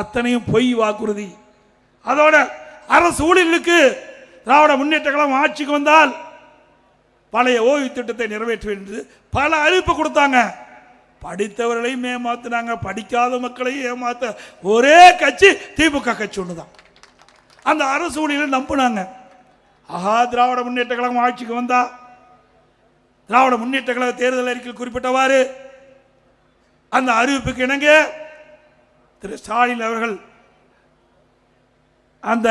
அத்தனையும் பொய் வாக்குறுதி. அதோட அரசு ஊழலுக்கு திராவிட முன்னேற்ற கழகம் ஆட்சிக்கு வந்தால் பழைய ஓய்வு திட்டத்தை நிறைவேற்றுவேன் என்று பல அறிவிப்பு கொடுத்தாங்க. படித்தவர்களையும் ஏமாத்தினாங்க. படிக்காத மக்களையும் ஏமாத்த ஒரே கட்சி திமுக கட்சி ஒன்று தான் அந்த அரசு ஊழியர்கள் நம்பினாங்க. ஆஹா திராவிட முன்னேற்ற கழகம் ஆட்சிக்கு வந்தா திராவிட முன்னேற்ற கழக தேர்தல் அறிக்கையில் குறிப்பிட்டவாறு அந்த அறிவிப்புக்கு இணங்க திரு ஸ்டாலின் அவர்கள் அந்த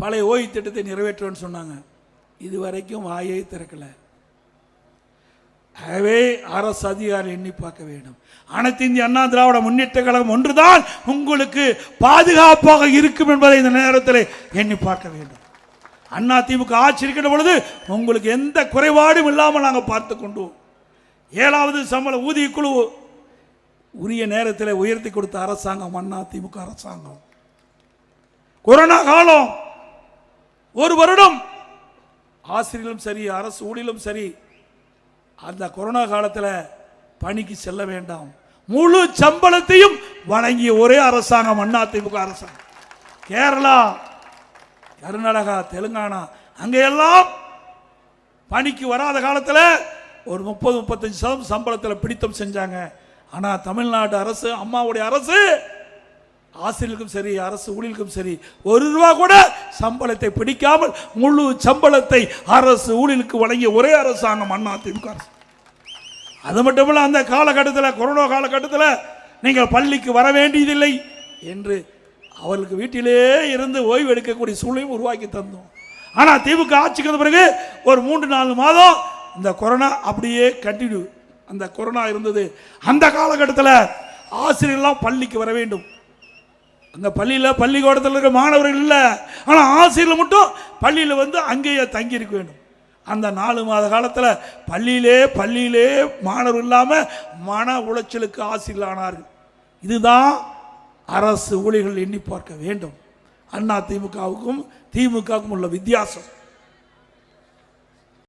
பழைய ஓய்வு திட்டத்தை நிறைவேற்றுவேன்னு சொன்னாங்க. இதுவரைக்கும் வாயை திறக்கலை. ஆகவே அரசு அதிகாரி எண்ணி பார்க்க வேண்டும். அனைத்து இந்திய அண்ணா திராவிட முன்னேற்ற கழகம் ஒன்றுதான் உங்களுக்கு பாதுகாப்பாக இருக்கும் என்பதை இந்த நேரத்தில் எண்ணி பார்க்க வேண்டும். அண்ணா திமுக ஆட்சி இருக்கின்ற பொழுது உங்களுக்கு எந்த குறைபாடும் இல்லாமல் நாங்கள் பார்த்து கொண்டோம். ஏழாவது சம்பள ஊதிய குழு உரிய நேரத்தில் உயர்த்தி கொடுத்த அரசாங்கம் அண்ணா திமுக அரசாங்கம். கொரோனா காலம் ஒரு வருடம். ஆசிரியர்களும் சரி அரசு ஊழியலும் சரி அந்த கொரோனா காலத்தில் பணிக்கு செல்ல வேண்டாம். முழு சம்பளத்தையும் வழங்கிய ஒரே அரசாங்கம் அண்ணா திமுக அரசாங்கம். கேரளா கர்நாடகா தெலுங்கானா அங்கெல்லாம் பணிக்கு வராத காலத்தில் ஒரு முப்பது முப்பத்தஞ்சு சதம் சம்பளத்தில் பிடித்தம் செஞ்சாங்க. ஆனால் தமிழ்நாடு அரசு அம்மாவுடைய அரசு ஆசிரியர்களுக்கும் சரி அரசு ஊழியர்களுக்கும் சரி ஒரு ரூபா கூட சம்பளத்தை பிடிக்காமல் முழு சம்பளத்தை அரசு ஊழியர்களுக்கு வழங்கிய ஒரே அரசாங்கம் அண்ணா திமுக அரசு. அது மட்டுமல்ல அந்த காலகட்டத்தில் கொரோனா காலகட்டத்தில் நீங்கள் பள்ளிக்கு வர வேண்டியதில்லை என்று அவர்களுக்கு வீட்டிலே இருந்து ஓய்வு எடுக்கக்கூடிய சூழ்நிலையும் உருவாக்கி தந்தோம். ஆனால் திமுக ஆட்சிக்கு வந்த பிறகு ஒரு மூன்று நாலு மாதம் இந்த கொரோனா அப்படியே கண்டினியூ அந்த கொரோனா இருந்தது. அந்த காலகட்டத்தில் ஆசிரியர்லாம் பள்ளிக்கு வர வேண்டும். அந்த பள்ளியில் பள்ளிக்கூடத்தில் இருக்கிற மாணவர்கள் இல்லை. ஆனால் ஆசிரியர் மட்டும் பள்ளியில் வந்து அங்கேயே தங்கி இருக்க வேண்டும். அந்த நாலு மாத காலத்தில் பள்ளியிலே பள்ளியிலே மாணவர் இல்லாமல் மன உளைச்சலுக்கு ஆசிரியர் ஆனார்கள். இதுதான் அரசு ஊழியர்கள் எண்ணி பார்க்க வேண்டும். அண்ணா திமுகவுக்கும் திமுகவுக்கும் உள்ள வித்தியாசம்.